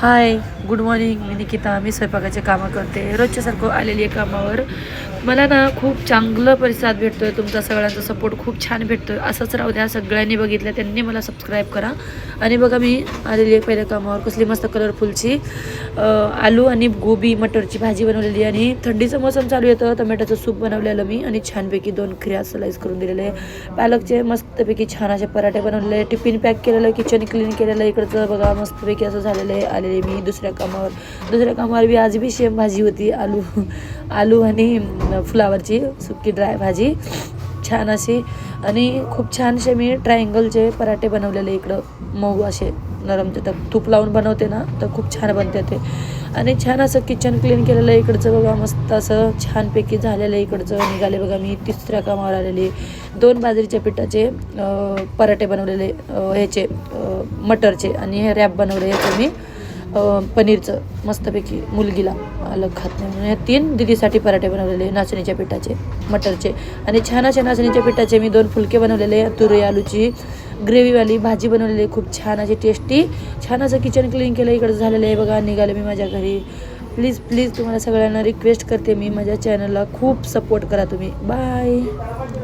Hi. Good morning मी निकिता. मी स्वयंपाकाचे कामं करते. रोजच्यासारखं आलेली आहे कामावर. मला ना खूप चांगलं प्रतिसाद भेटतो आहे तुमचा सगळ्यांचा सपोर्ट खूप छान भेटतो आहे असंच राहू द्या. सगळ्यांनी बघितलं त्यांनी मला सबस्क्राईब करा. आणि बघा मी आलेली आहे पहिल्या कामावर. कसली मस्त कलरफुलची आलू आणि गोबी मटरची भाजी बनवलेली आणि थंडीचं मोसम चालू येतं टमॅटोचं सूप बनवलेलं मी. आणि छानपैकी दोन खिऱ्या सलाईज करून दिलेले आहे. पालकचे मस्तपैकी छान असे पराठे बनवलेले टिफिन पॅक केलेलं किचन क्लीन केलेलं आहे. इकडचं बघा मस्तपैकी असं झालेलं आहे. आलेले मी दुसऱ्या कामावर दुसऱ्या कामावर बी आज बी शेम भाजी होती आलू आलू आणि फुलावरची सुकी ड्राय भाजी. छान अशी. आणि खूप छानसे मी ट्रायंगलचे पराठे बनवलेले इकडं. मऊ असे नरम ते तर तूप लावून बनवते ना तर खूप छान बनते ते. आणि छान असं किचन क्लीन केलेलं आहे इकडचं बघा मस्त असं छानपैकी झालेलं आहे इकडचं. निघाले बघा मी तिसऱ्या कामावर आलेली दोन बाजरीच्या पिठाचे पराठे बनवलेले ह्याचे मटरचे आणि हे रॅप बनवले ह्याचे मी. पनीरचं मस्तपैकी मुलगीला अलग खात नाही. म्हणून तीन दिदीसाठी पराठे बनवलेले नाचणीच्या पिठाचे मटरचे. आणि छान अशा नाचणीच्या पिठाचे मी दोन फुलके बनवलेले तुरी आलूची ग्रेव्हीवाली भाजी बनवलेली आहे, खूप छान अशी टेस्टी छान असं किचन क्लीन केलं इकडं झालेलं आहे बघा. निघाले मी माझ्या घरी. प्लीज प्लीज तुम्हाला सगळ्यांना रिक्वेस्ट करते मी. माझ्या चॅनलला खूप सपोर्ट करा तुम्ही. बाय